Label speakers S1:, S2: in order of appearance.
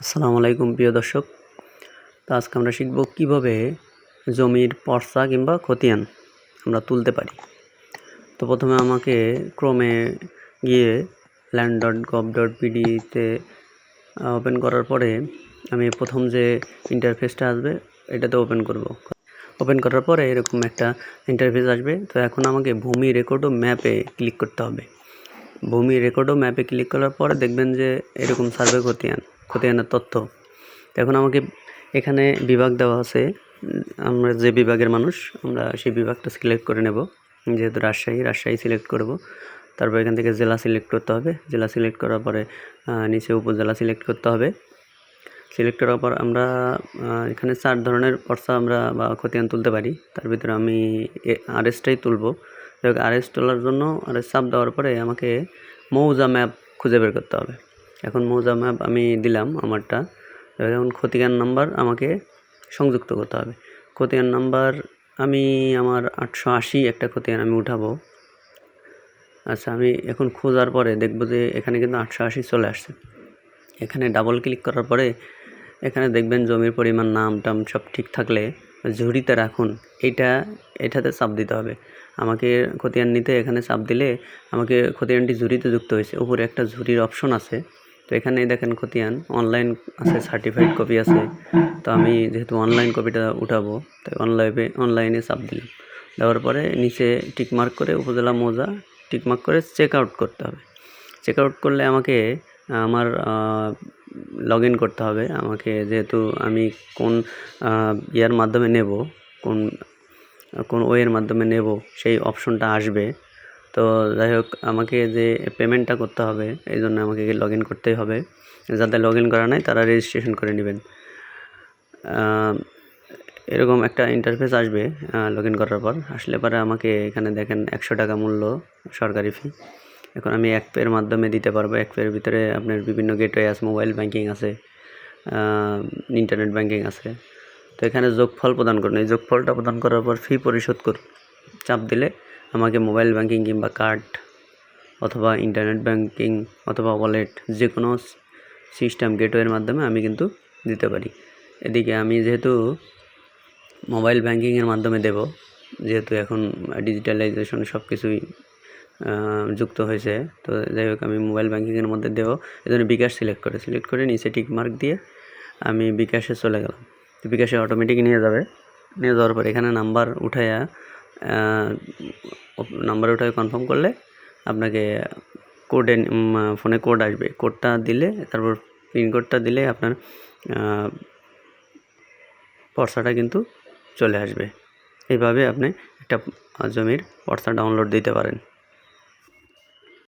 S1: আসসালামু আলাইকুম, প্রিয় দর্শক। তো আজকে আমরা শিখব কীভাবে জমির পর্সা কিংবা খতিয়ান আমরা তুলতে পারি। তো প্রথমে আমাকে ক্রমে গিয়ে ল্যান্ড ডট গভ ডট পিডিতে ওপেন করার পরে আমি প্রথম যে ইন্টারফেসটা আসবে, এটাতে ওপেন করব। ওপেন করার পরে এরকম একটা ইন্টারফেস আসবে। তো এখন আমাকে ভূমি রেকর্ড ও ম্যাপে ক্লিক করতে হবে। ভূমি রেকর্ড ও ম্যাপে ক্লিক করার পরে দেখবেন যে এরকম সার্ভে খতিয়ান। খতিয়ানের তথ্য। এখন আমাকে এখানে বিভাগ দেওয়া আছে। আমরা যে বিভাগের মানুষ, আমরা সেই বিভাগটা সিলেক্ট করে নেব। যেহেতু রাজশাহী রাজশাহী সিলেক্ট করব। তারপর এখান থেকে জেলা সিলেক্ট করতে হবে। জেলা সিলেক্ট করার পরে নিচে উপজেলা সিলেক্ট করতে হবে। সিলেক্ট করার পর আমরা এখানে চার ধরনের পর্সা আমরা বা খতিয়ান তুলতে পারি। তার ভিতরে আমি আরএসটাই তুলবো। আরএস তোলার জন্য আরএস চাপ দেওয়ার পরে আমাকে মৌজা ম্যাপ খুঁজে বের করতে হবে। এখন মৌজা ম্যাপ আমি দিলাম আমারটা। এখন খতিয়ান নাম্বার আমাকে সংযুক্ত করতে হবে। খতিয়ান নাম্বার আমি আমার আটশো আশি একটা খতিয়ান আমি উঠাবো। আচ্ছা আমি এখন খোঁজার পরে দেখব যে এখানে কিন্তু আটশো আশি চলে আসছে। এখানে ডাবল ক্লিক করার পরে এখানে দেখবেন জমির পরিমাণ, নাম টাম সব ঠিক থাকলে ঝুড়িতে রাখুন। এইটা এটাতে চাপ দিতে হবে। আমাকে খতিয়ান নিতে এখানে চাপ দিলে আমাকে খতিয়ানটি ঝুড়িতে যুক্ত হয়েছে। উপরে একটা ঝুড়ির অপশন আছে। তো এখানে দেখেন খতিয়ান। অনলাইন আছে সার্টিফাইড কপি আছে। তো আমি যেহেতু অনলাইন কপিটা উঠাবো, তাই অনলাইনে অনলাইনে চাপ দিলাম। দেওয়ার পরে নিচে টিকমার্ক করে উপজেলা মোজা টিকমার্ক করে চেক আউট করতে হবে। চেক আউট করলে আমাকে, আমার লগ ইন করতে হবে। আমাকে যেহেতু আমি কোন ইয়ার মাধ্যমে নেব, কোন কোন ওয়ের মাধ্যমে নেব, সেই অপশনটা আসবে। তো যাই হোক, আমাকে যে পেমেন্টটা করতে হবে, এই জন্য আমাকে লগ ইন করতেই হবে। যাদের লগ ইন করা নাই, তারা রেজিস্ট্রেশন করে নেবেন। এরকম একটা ইন্টারফেস আসবে লগ ইন করার পর। আসলে পরে আমাকে এখানে দেখেন একশো টাকা মূল্য সরকারি ফি এখন আমি এক পের মাধ্যমে দিতে পারব। এক পের ভিতরে আপনার বিভিন্ন গেটওয়ে আছে মোবাইল ব্যাঙ্কিং আছে ইন্টারনেট ব্যাংকিং আছে। তো এখানে যোগফল প্রদান করুন। এই যোগফলটা প্রদান করার পর ফি পরিশোধ করুন। চাপ দিলে আমাকে মোবাইল ব্যাংকিং কিংবা কার্ড অথবা ইন্টারনেট ব্যাংকিং অথবা ওয়ালেট যে কোনো সিস্টেম গেটওয়ের মাধ্যমে আমি কিন্তু দিতে পারি। এদিকে আমি যেহেতু মোবাইল ব্যাংকিংয়ের মাধ্যমে দেব, যেহেতু এখন ডিজিটালাইজেশন সব কিছুই যুক্ত হয়েছে, তো যাই হোক আমি মোবাইল ব্যাংকিংয়ের মধ্যে দেবো। এই জন্য বিকাশ সিলেক্ট করে সিলেক্ট করে নিচে টিক মার্ক দিয়ে আমি বিকাশে চলে গেলাম। বিকাশে অটোমেটিক নিয়ে যাবে। নিয়ে যাওয়ার পর এখানে নাম্বার উঠাইয়া নাম্বার ওটাকে কনফার্ম করলে আপনাকে কোডে ফোনে কোড আসবে। কোডটা দিলে, তারপর পিনকোডটা দিলে আপনার পর্সাটা কিন্তু চলে আসবে। এইভাবে আপনি একটা জমির পর্সা ডাউনলোড দিতে পারেন।